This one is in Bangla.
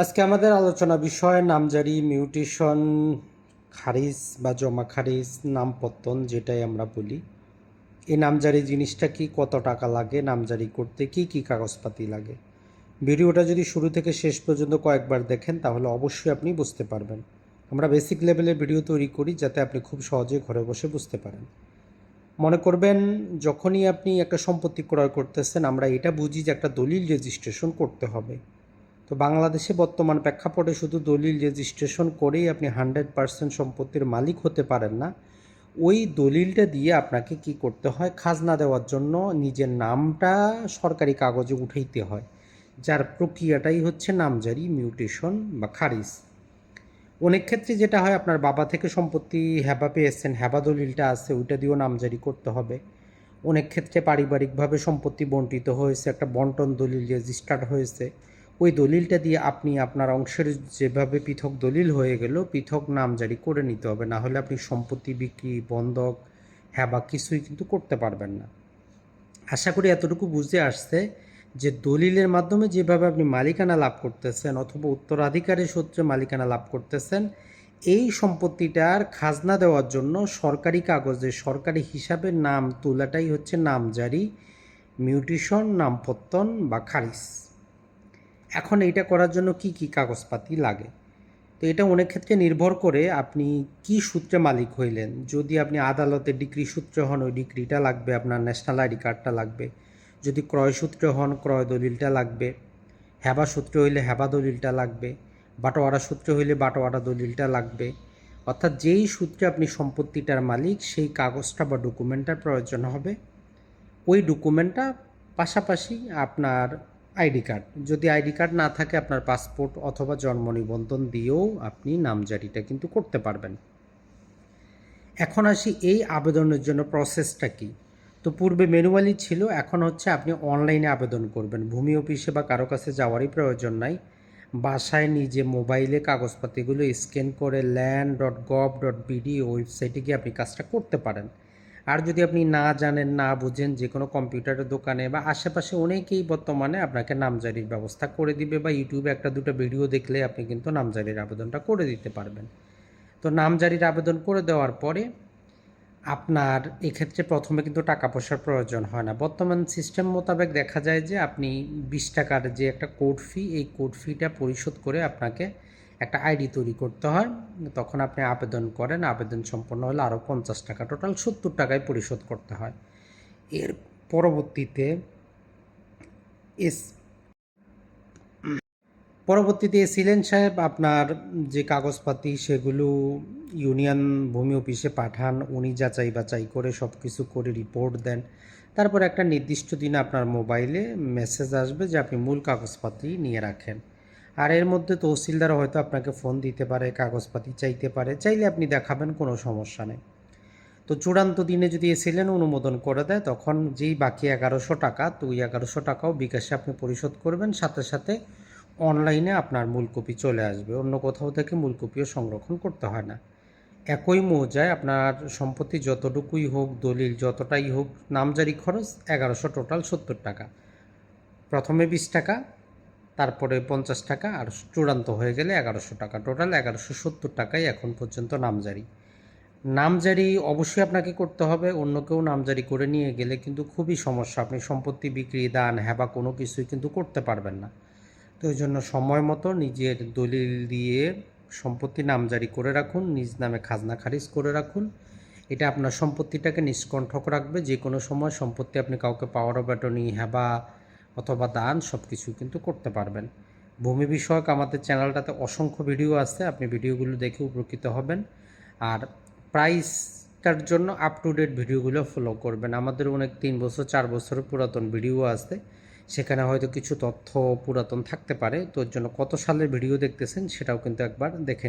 আজকে আমাদের আলোচনা বিষয় নামজারি, মিউটেশন, খারিজ বা জমা খারিজ, নামপত্তন যেটাই আমরা বলি। এই নামজারি জিনিসটা কি, কত টাকা লাগে, নামজারি করতে কি কি কাগজপাতি লাগে? ভিডিওটা যদি শুরু থেকে শেষ পর্যন্ত কয়েকবার দেখেন, তাহলে অবশ্যই আপনি বুঝতে পারবেন। আমরা বেসিক লেভেলের ভিডিও তৈরি করি যাতে আপনি খুব সহজে ঘরে বসে বুঝতে পারেন। মনে করবেন, যখনই আপনি একটা সম্পত্তি ক্রয় করতেছেন, আমরা এটা বুঝি যে একটা দলিল রেজিস্ট্রেশন করতে হবে। তো বাংলাদেশে বর্তমান প্রেক্ষাপটে শুধু দলিল রেজিস্ট্রেশন করেই আপনি হান্ড্রেড পার্সেন্ট সম্পত্তির মালিক হতে পারেন না। ওই দলিলটা দিয়ে আপনাকে কি করতে হয়? খাজনা দেওয়ার জন্য নিজের নামটা সরকারি কাগজে উঠাইতে হয়, যার প্রক্রিয়াটাই হচ্ছে নামজারি মিউটেশন বা খারিজ। অনেক ক্ষেত্রে যেটা হয়, আপনার বাবা থেকে সম্পত্তি হ্যাবা পেয়েছেন হ্যাবা দলিলটা আছে, ওইটা দিয়েও নামজারি করতে হবে। অনেক ক্ষেত্রে পারিবারিকভাবে সম্পত্তি বন্টিত হয়েছে, একটা বন্টন দলিল রেজিস্টার্ড হয়েছে। ওই দলিলটা দিয়ে আপনি আপনার অংশের যেভাবে পৃথক দলিল হয়ে গেল, পৃথক নামজারি করে নিতে হবে। না হলে আপনি সম্পত্তি বিক্রি, বন্ধক হ্যাবা কিছুই কিন্তু করতে পারবেন না। আশা করি এতটুকু বুঝতে আসছে যে দলিলের মাধ্যমে যেভাবে আপনি মালিকানা লাভ করতেছেন অথবা উত্তরাধিকারী সূত্রে মালিকানা লাভ করতেছেন, এই সম্পত্তিটার খাজনা দেওয়ার জন্য সরকারি কাগজে সরকারি হিসাবে নাম তোলাটাই হচ্ছে নামজারি, মিউটেশন, নামপত্তন বা খারিজ। এখন এইটা করার জন্য কি কি কাগজপাতি লাগে? তো এটা অনেক ক্ষেত্রে নির্ভর করে আপনি কি সূত্রে মালিক হইলেন। যদি আপনি আদালতে ডিগ্রি সূত্রে হন, ওই ডিগ্রিটা লাগবে, আপনার ন্যাশনাল আইডি কার্ডটা লাগবে। যদি ক্রয় সূত্রে হন, ক্রয় দলিলটা লাগবে। হ্যাবা সূত্রে হইলে হ্যাবা দলিলটা লাগবে। বাটোয়ারা সূত্রে হইলে বাটোয়ারা দলিলটা লাগবে। অর্থাৎ যেই সূত্রে আপনি সম্পত্তিটার মালিক, সেই কাগজটা বা ডকুমেন্টটার প্রয়োজন হবে। ওই ডকুমেন্টটা পাশাপাশি আপনার আইডি কার্ড। যদি আইডি কার্ড না থাকে আপনার পাসপোর্ট অথবা জন্ম নিবন্ধন দিয়েও আপনি নামজারিটা কিন্তু করতে পারবেন। এখন আসি এই আবেদনের জন্য প্রসেসটা কি? তো পূর্বে ম্যানুয়ালি ছিল, এখন হচ্ছে আপনি অনলাইনে আবেদন করবেন। ভূমি অফিসে বা কারও কাছে যাওয়ারই প্রয়োজন নাই। বাসায় নিজে মোবাইলে কাগজপাতিগুলো স্ক্যান করে land dot gov dot BD ওয়েবসাইটে গিয়ে আপনি কাজটা করতে পারেন। আর যদি আপনি না জানেন, না বুঝেন যে কোনো কম্পিউটারের দোকানে বা আশেপাশে অনেকেই বর্তমানে আপনাকে নামজারির ব্যবস্থা করে দিবে বা ইউটিউবে একটা দুটো ভিডিও দেখলে আপনি কিন্তু নামজারির আবেদনটা করে দিতে পারবেন। তো নামজারির আবেদন করে দেওয়ার পরে আপনার এক্ষেত্রে প্রথমে কিন্তু টাকা পয়সার প্রয়োজন হয় না। বর্তমান সিস্টেম মোতাবেক দেখা যায় যে আপনি বিশ টাকার যে একটা কোড ফি এই কোড ফিটা পরিশোধ করে আপনাকে একটা আইডি তৈরি করতে হয়, তখন আপনি আবেদন করেন, আবেদন সম্পন্ন হলে আরও পঞ্চাশ টাকা, টোটাল সত্তর টাকায় পরিশোধ করতে হয়। এর পরবর্তীতে এস, পরবর্তীতে সিলেন সাহেব, আপনার যে কাগজপাতি সেগুলো ইউনিয়ন ভূমি অফিসে পাঠান, উনি যাচাই বাছাই করে সব কিছু করে রিপোর্ট দেন। তারপর একটা নির্দিষ্ট দিনে আপনার মোবাইলে মেসেজ আসবে যে আপনি মূল কাগজপাতি নিয়ে রাখেন। আর এর মধ্যে তহসিলদার হয়তো আপনাকে ফোন দিতে পারে, কাগজপাতি চাইতে পারে, চাইলে আপনি দেখাবেন, কোনো সমস্যা নেই। তো চূড়ান্ত দিনে যদি এসিলেন অনুমোদন করে দেয়, তখন যেই বাকি এগারোশো টাকা, তো ওই এগারোশো টাকাও বিকাশে আপনি পরিশোধ করবেন, সাথে সাথে অনলাইনে আপনার মূল কপি চলে আসবে। অন্য কোথাও থেকে মূল কপিও সংরক্ষণ করতে হয় না। একই মৌজায় আপনার সম্পত্তি যতটুকুই হোক, দলিল যতটাই হোক, নামজারি খরচ এগারোশো টোটাল সত্তর টাকা। প্রথমে বিশ টাকা তারপরে পঞ্চাশ টাকা আর চূড়ান্ত হয়ে গেলে এগারোশো টাকা। টোটাল এগারোশো সত্তর টাকাই এখন পর্যন্ত নামজারি। নামজারি অবশ্যই আপনাকে করতে হবে, অন্য কেউ নামজারি করে নিয়ে গেলে কিন্তু খুবই সমস্যা। আপনি সম্পত্তি, বিক্রি, দান হ্যাবা কোনো কিছুই কিন্তু করতে পারবেন না। তো ওই জন্য সময় মতো নিজের দলিল দিয়ে সম্পত্তি নামজারি করে রাখুন, নিজ নামে খাজনা খারিজ করে রাখুন। এটা আপনার সম্পত্তিটাকে নিষ্কণ্ঠক রাখবে। যে কোনো সময় সম্পত্তি আপনি কাউকে পাওয়ার অ্যাটর্নি হ্যাবা অথবা দান সব কিছু কিন্তু করতে পারবেন। ভূমি বিষয়ক আমাদের চ্যানেলটাতে অসংখ্য ভিডিও আছে, আপনি ভিডিওগুলো দেখে উপকৃত হবেন। আর প্রাইসটার জন্য আপ টু ডেট ভিডিওগুলো ফলো করবেন। আমাদের অনেক তিন বছর, চার বছরের পুরাতন ভিডিও আছে। সেখানে হয়তো কিছু তথ্য পুরাতন থাকতে পারে। তোর জন্য কত সালের ভিডিও দেখতেছেন সেটাও কিন্তু একবার দেখে